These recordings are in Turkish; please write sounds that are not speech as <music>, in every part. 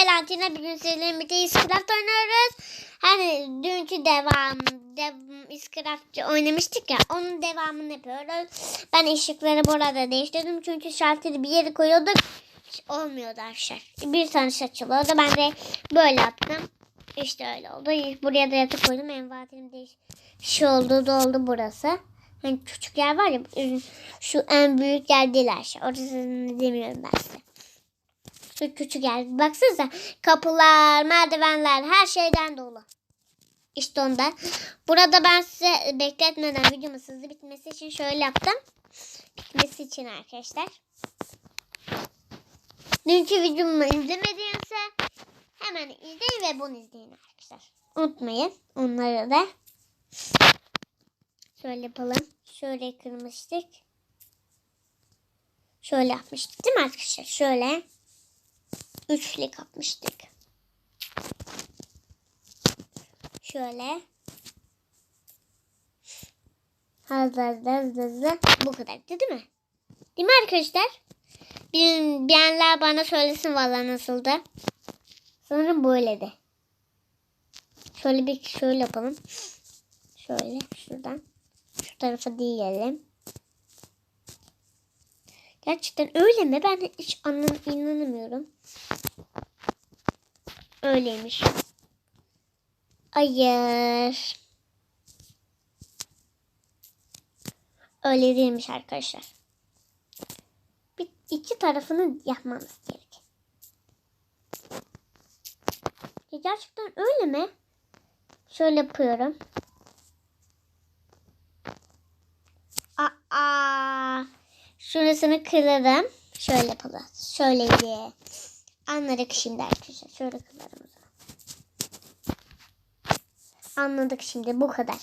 Valentina bugün sizinle birlikte Iscraft oynuyoruz. Hani dünkü devam, dev, Iscraft oynamıştık ya onun devamını yapıyoruz. Ben ışıkları burada değiştirdim çünkü şalteri bir yere koyuyorduk. Hiç olmuyordu arkadaşlar. Bir tane açılıyordu. Ben de böyle yaptım. İşte öyle oldu. Buraya da yatak koydum. Envanterim değiş şey oldu doldu burası. Hani küçük yer var ya şu en büyük yer değil her şey. Orasını demiyorum ben size. Şu küçük yer. Baksanıza kapılar, merdivenler her şeyden dolu. İşte ondan. Burada ben size bekletmeden videomun hızlı bitmesi için şöyle yaptım. Bitmesi için arkadaşlar. Dünkü videomu izlemediğinse hemen izleyin ve bunu izleyin arkadaşlar. Unutmayın onları da. Şöyle yapalım. Şöyle kırmıştık. Şöyle yapmıştık değil mi arkadaşlar? Şöyle. Üçlük yapmıştık. Şöyle. Hızlı. Bu kadar değil mi? Değil mi arkadaşlar? Bilenler bana söylesin valla nasıldı. Sanırım böyledi. Şöyle bir şöyle yapalım. Şöyle şuradan. Şu tarafa diyelim. Gerçekten öyle mi? Ben hiç anlam inanamıyorum. Öyleymiş. Hayır. Öyle değilmiş arkadaşlar. Bir iki tarafını yapmamız gerek. Ya gerçekten öyle mi? Şöyle yapıyorum. Aa, şurasını kırarım. Şöyle yapalım. Şöyleydi. Anladık şimdi arkadaşlar. Şöyle zaman. Anladık şimdi. Bu kadar.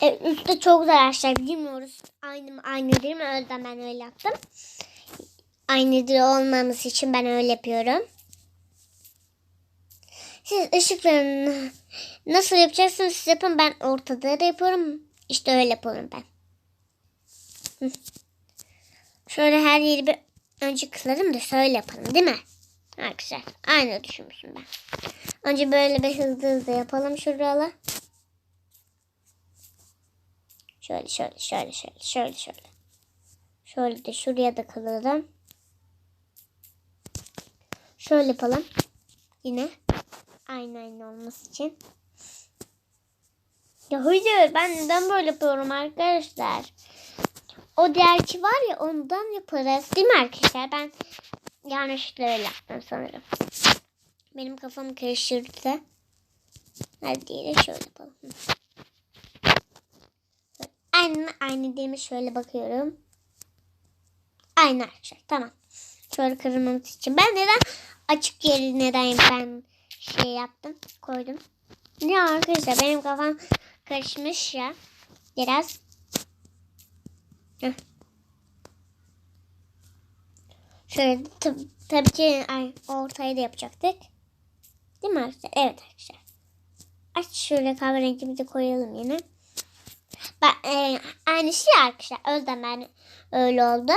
Evet, üstte çok zararlar bilmiyoruz. Aynı aynı değil mi? O ben öyle yaptım. Aynı olmaması için ben öyle yapıyorum. Siz ışıklarını nasıl yapacaksınız siz yapın. Ben ortada da yapıyorum. İşte öyle yapıyorum ben. Şöyle her yeri bir önce kısalım da şöyle yapalım değil mi? Arkadaşlar aynı düşünmüşüm ben. Önce böyle bir hızlı hızlı yapalım şuralı. Şöyle şöyle şöyle şöyle şöyle şöyle. Şöyle de şuraya da kılalım. Şöyle yapalım. Yine aynı aynı olması için. Ya hayır ben neden böyle yapıyorum arkadaşlar? O diğerki var ya ondan yaparız. Değil mi arkadaşlar? Ben yanlışlıkla öyle yaptım sanırım. Benim kafam karıştırdı. Hadi diyelim şöyle yapalım. Aynı aynı mi? Şöyle bakıyorum. Aynı arkadaşlar. Tamam. Şöyle kırmamız için. Ben neden açık yeri neden ben şey yaptım? Koydum. Ne arkadaşlar benim kafam karışmış ya. Biraz. Şöyle tab tabii ki ay, ortayı da yapacaktık. Değil mi arkadaşlar? Evet arkadaşlar. Aç şöyle kahverengimizi koyalım yine. Ben, e, aynı şey arkadaşlar. O yüzden ben öyle oldu.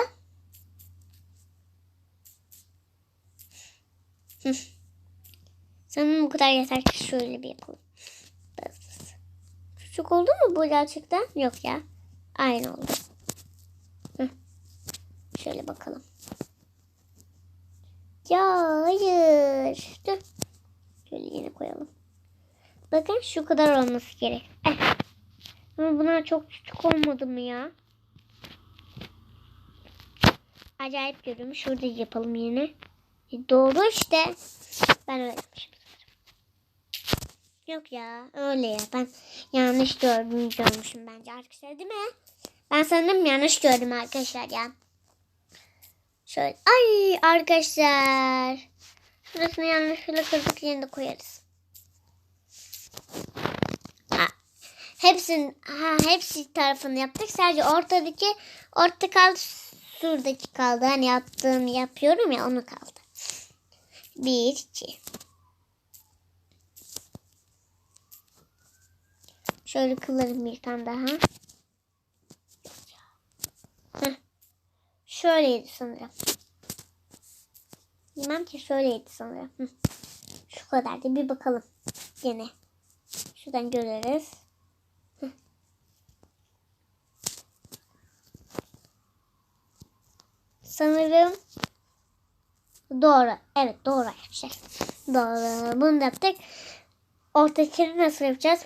Sanırım bu kadar yeter ki şöyle bir yapalım. Küçük oldu mu bu gerçekten? Yok ya. Aynı oldu. Şöyle bakalım. Ya hayır. Dur. Şöyle yine koyalım. Bakın şu kadar olması gerek. Eh. Ama bunlar çok küçük olmadı mı ya? Acayip görünüyor. Şurada yapalım yine. E doğru işte. Ben öyle yapmışım. Yok ya öyle ya. Ben yanlış gördüm görmüşüm bence arkadaşlar değil mi? Ben sanırım yanlış gördüm arkadaşlar ya. Şöyle. Ay arkadaşlar. Şurasını yanlışlıkla kırdık yerine koyarız. Ha, hepsinin ha, hepsi tarafını yaptık. Sadece ortadaki orta kaldı. Şuradaki kaldı. Hani yaptığım yapıyorum ya onu kaldı. Bir, iki. Şöyle kılarım bir tane daha. Heh. Şöyleydi sanırım. Bilmem ki şöyleydi sanırım. Hı. Şu kadardı. Bir bakalım. Gene. Şuradan görürüz. Hı. Sanırım doğru. Evet doğru arkadaşlar. Doğru. Bunu da yaptık. Ortakini nasıl yapacağız?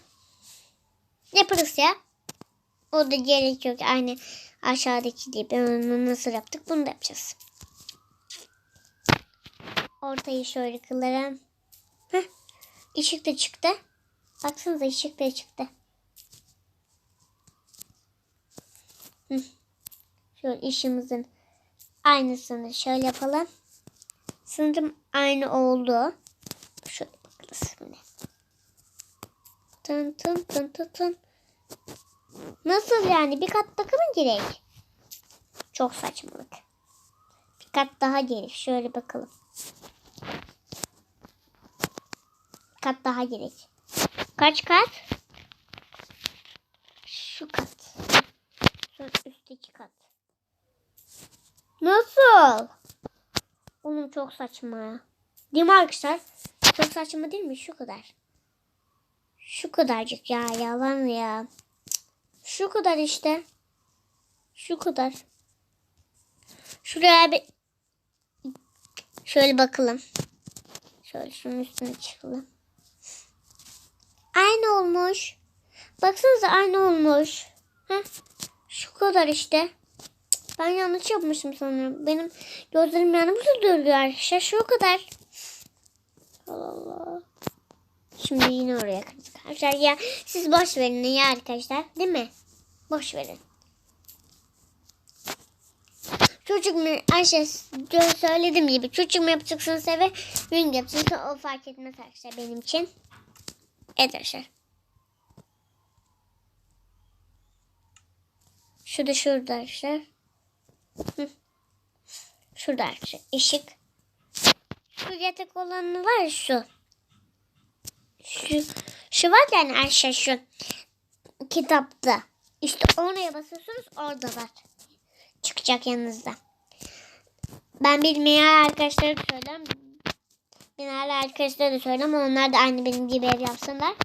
Yaparız ya. O da gerek yok. Aynı aşağıdaki gibi onu nasıl yaptık bunu da yapacağız. Ortayı şöyle kılarım. Heh. Işık da çıktı. Baksanıza ışık da çıktı. Hı. Şöyle ışığımızın aynısını şöyle yapalım. Sanırım aynı oldu. Şöyle bakalım. Tın tın tın tın tın. Nasıl yani? Bir kat bakımı gerek. Çok saçmalık. Bir kat daha gerek. Şöyle bakalım. Bir kat daha gerek. Kaç kat? Şu kat. Şu üstteki kat. Nasıl? Oğlum çok saçma. Değil mi arkadaşlar? Çok saçma değil mi? Şu kadar. Şu kadarcık ya yalan ya. Şu kadar işte. Şu kadar. Şuraya bir şöyle bakalım. Şöyle şunun üstüne çıkalım. Aynı olmuş. Baksanıza aynı olmuş. Heh. Şu kadar işte. Ben yanlış yapmışım sanırım. Benim gözlerim yanımda duruyor arkadaşlar. Şu kadar. Allah Allah. Şimdi yine oraya kırdık arkadaşlar. Ya siz boş verin ya arkadaşlar. Değil mi? Boş verin. Çocuk mu Ayşe söylediğim gibi çocuk mu yapacaksınız eve gün yapacaksınız o fark etmez arkadaşlar benim için. Evet arkadaşlar. Şurada şurada arkadaşlar. Şurada arkadaşlar ışık. Şu yatak olanı var şu. Şu, şu var yani Ayşe şu kitapta. İşte oraya basıyorsunuz orada var. Çıkacak yanınızda. Ben bilmeyen arkadaşlara da söylem. Bilmeyen arkadaşlara da söylem. Onlar da aynı benim gibi ev yapsınlar.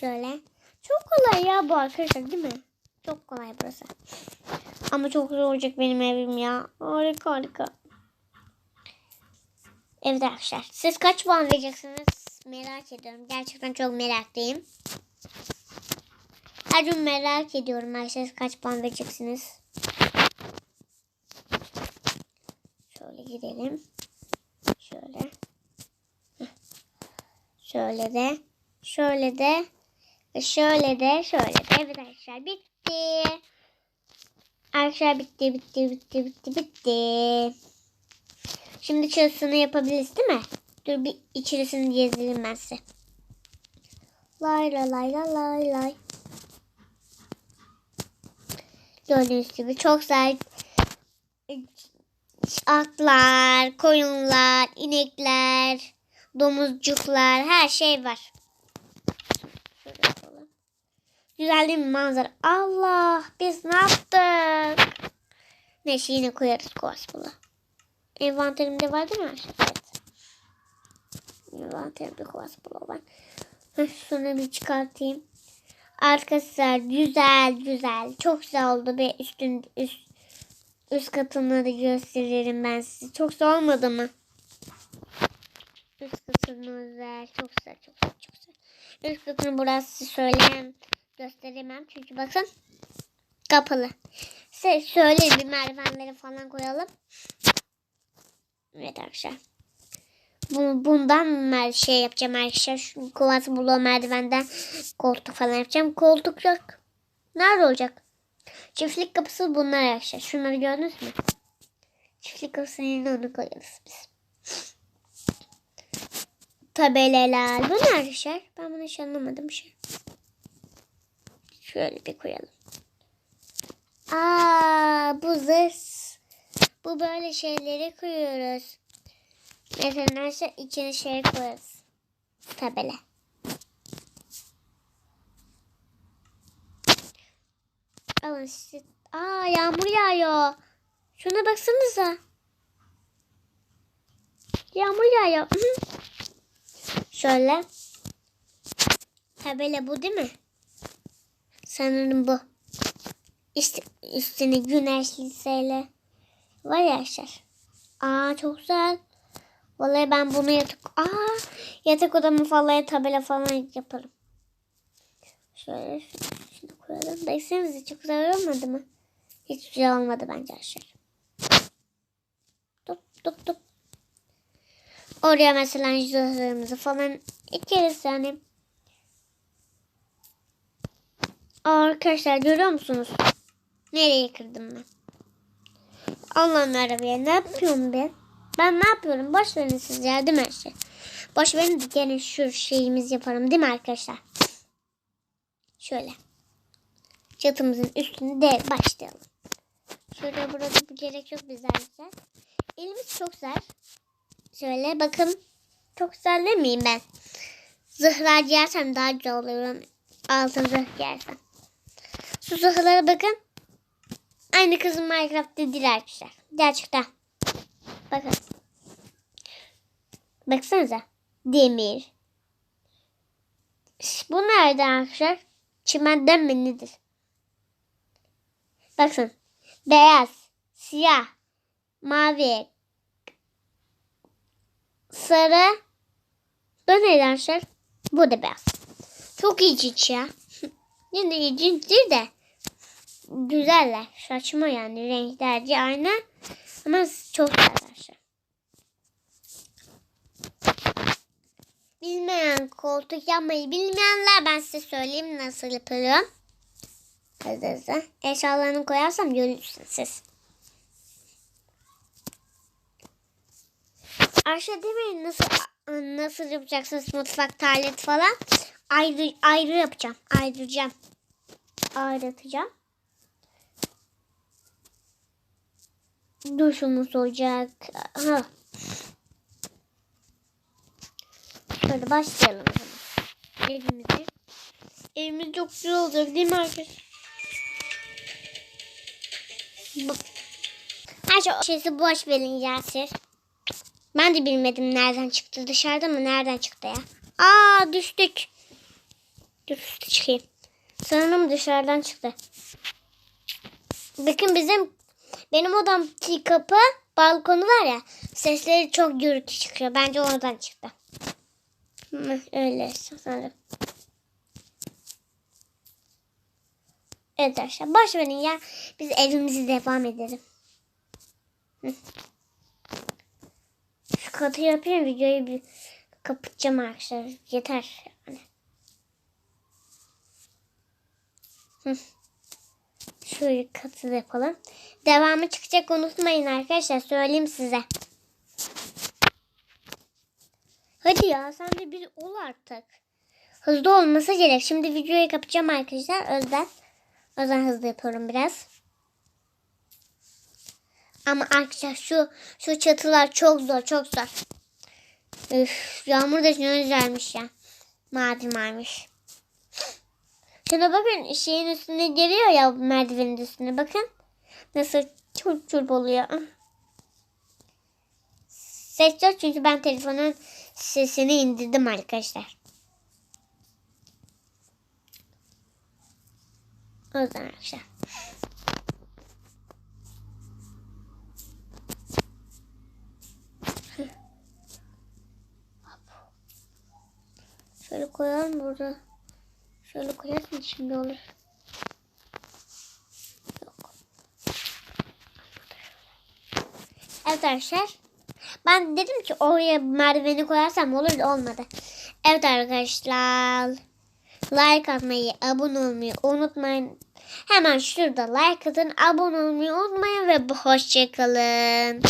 Şöyle. Çok kolay ya bu arkadaşlar değil mi? Çok kolay burası. Ama çok zor olacak benim evim ya. Harika harika. Evet arkadaşlar. Siz kaç puan vereceksiniz? Merak ediyorum. Gerçekten çok meraklıyım. Her gün merak ediyorum arkadaşlar. Kaç puan vereceksiniz? Şöyle gidelim. Şöyle. Şöyle de. Şöyle de. Şöyle de. Şöyle de. Evet arkadaşlar bitti. Arkadaşlar bitti bitti bitti bitti bitti. Şimdi çalışsını yapabiliriz değil mi? Dur bir içerisini gezdireyim ben size. Lay lay lay lay lay lay. Gördüğünüz gibi çok güzel atlar, koyunlar, inekler, domuzcuklar her şey var. Güzel mi manzara? Allah biz ne yaptık? Neyse yine koyarız kovasbulu. Envanterimde var değil mi? Evet. Envanterimde kovasbulu var. Şunu bir çıkartayım. Arkadaşlar güzel güzel. Çok güzel oldu. Bir üstün üst üst katını da gösteririm ben size. Çok güzel olmadı mı? Üst katını güzel. Çok güzel çok güzel çok güzel. Üst katını burası söyleyeyim. Gösteremem. Çünkü bakın kapalı. Size söyleyeyim bir merdivenleri falan koyalım. Evet arkadaşlar. Bu, bundan mer şey yapacağım arkadaşlar. Şu kovası bulu merdivenden koltuk falan yapacağım. Koltuk yok. Nerede olacak? Çiftlik kapısı bunlar arkadaşlar. Şunları gördünüz mü? Çiftlik kapısının yerine onu koyarız biz. Tabelalar. Bu ne arkadaşlar? Ben bunu hiç anlamadım. Şey. Şöyle bir koyalım. Aa, bu zırs. Bu böyle şeyleri koyuyoruz. Mesela içine şey koyarız. Tabela. Alın size. Aa yağmur yağıyor. Şuna baksanıza. Yağmur yağıyor. Şöyle. Tabela bu değil mi? Sanırım bu. İşte üstüne güneşli seyle var ya arkadaşlar. Aa çok güzel. Vallahi ben bunu yatak... Aa yatak odamı falan tabela falan yaparım. Şöyle şunu koyalım. Baksanıza çok güzel olmadı mı? Hiç güzel olmadı bence arkadaşlar. Top top top. Oraya mesela zırhlarımızı falan ekeriz yani. Arkadaşlar görüyor musunuz? Nereye kırdım ben? Allah'ım arabaya ne yapıyorum ben? Ben ne yapıyorum? Boş verin siz ya değil mi her şey? Boş verin de gene şu şeyimiz yaparım değil mi arkadaşlar? Şöyle. Çatımızın üstünde de başlayalım. Şöyle burada bir gerek yok biz arkadaşlar. Elimiz çok güzel. Şöyle bakın. Çok güzel değil miyim ben? Zırhlar giyersem daha güzel oluyorum. Altın zırh giyersem. Şu zırhlara bakın. Aynı kızım Minecraft'ta değil arkadaşlar. Gerçekten. Bakın. Baksanıza. Demir. Bu nereden arkadaşlar? Çimenden mi nedir? Bakın. Beyaz, siyah, mavi, sarı. Bu neydi arkadaşlar? Bu da beyaz. Çok ilginç ya. <laughs> Yine ilginçtir de. Güzeller. Saçma yani. Renklerce aynı. Ama çok güzel arkadaşlar. Bilmeyen koltuk yapmayı bilmeyenler ben size söyleyeyim nasıl yapılıyor. Hızlı hızlı. Eşyalarını koyarsam görürsünüz siz. Aşağı demeyin nasıl nasıl yapacaksınız mutfak talet falan. Ayrı ayrı yapacağım. Ayrıcam. Ayrıtacağım. Duşumuz olacak. Ha. Şöyle başlayalım o. Evimizi. Evimiz çok güzel olacak değil mi arkadaşlar? Bu. Her şey şeysi boş verin Yasir. Ben de bilmedim nereden çıktı. Dışarıda mı? Nereden çıktı ya? Aa düştük. Dur üstü çıkayım. Sanırım dışarıdan çıktı. Bakın bizim benim odam kapı balkonu var ya sesleri çok gürültü çıkıyor. Bence oradan çıktı. Öyle sanırım. Evet arkadaşlar boş verin ya. Biz evimizi devam edelim. Şu katı yapayım videoyu bir kapatacağım arkadaşlar. Yeter yani. Şöyle katı yapalım. Devamı çıkacak unutmayın arkadaşlar. Söyleyeyim size. Hadi ya sen de bir ol artık. Hızlı olması gerek. Şimdi videoyu kapatacağım arkadaşlar. Özden. O yüzden hızlı yapıyorum biraz. Ama arkadaşlar şu şu çatılar çok zor çok zor. Üf, yağmur da ne güzelmiş ya. Mavi maviş. Şuna bakın şeyin üstüne geliyor ya merdivenin üstüne bakın. Nasıl çulp çulp oluyor. Ses yok çünkü ben telefonun sesini indirdim arkadaşlar. O yüzden arkadaşlar. Şöyle koyalım burada. Şöyle koyarsın şimdi olur. Yok. Evet arkadaşlar. Ben dedim ki oraya merdiveni koyarsam olur da olmadı. Evet arkadaşlar. Like atmayı, abone olmayı unutmayın. Hemen şurada like atın, abone olmayı unutmayın ve hoşçakalın.